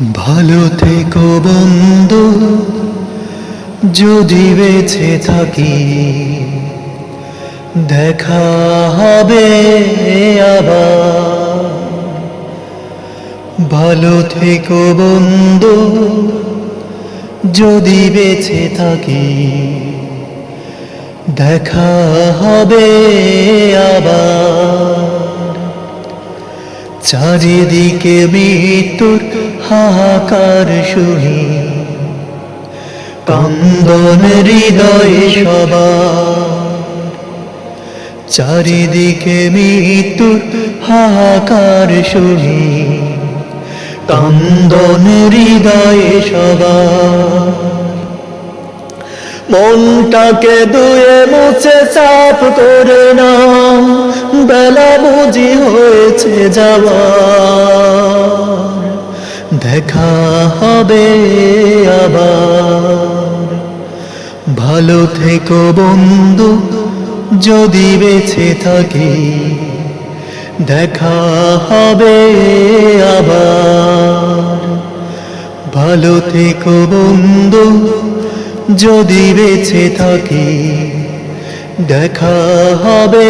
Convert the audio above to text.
ভালো থেকো বন্ধু, যদি বেঁচে থাকি, দেখা হবে ভালো থেকো বন্ধু, যদি বেঁচে থাকি, দেখা হবে আবার। চারিদিকে মৃত্যুর হাহাকার শুনি। কান্দন হৃদয় সবার। চারিদিকে মৃত্যুর হাহাকার শুনি। কান্দন হৃদয় সবার। মনটাকে দুয়ে মুছে চাপ করে না বেলা বুঝি হয়েছে যাওয়া দেখা হবে আবার। ভালো থেকো বন্ধু, যদি বেঁচে থাকি। দেখা হবে আবার। ভালো থেকো বন্ধু, যদি বেঁচে থাকি। দেখা হবে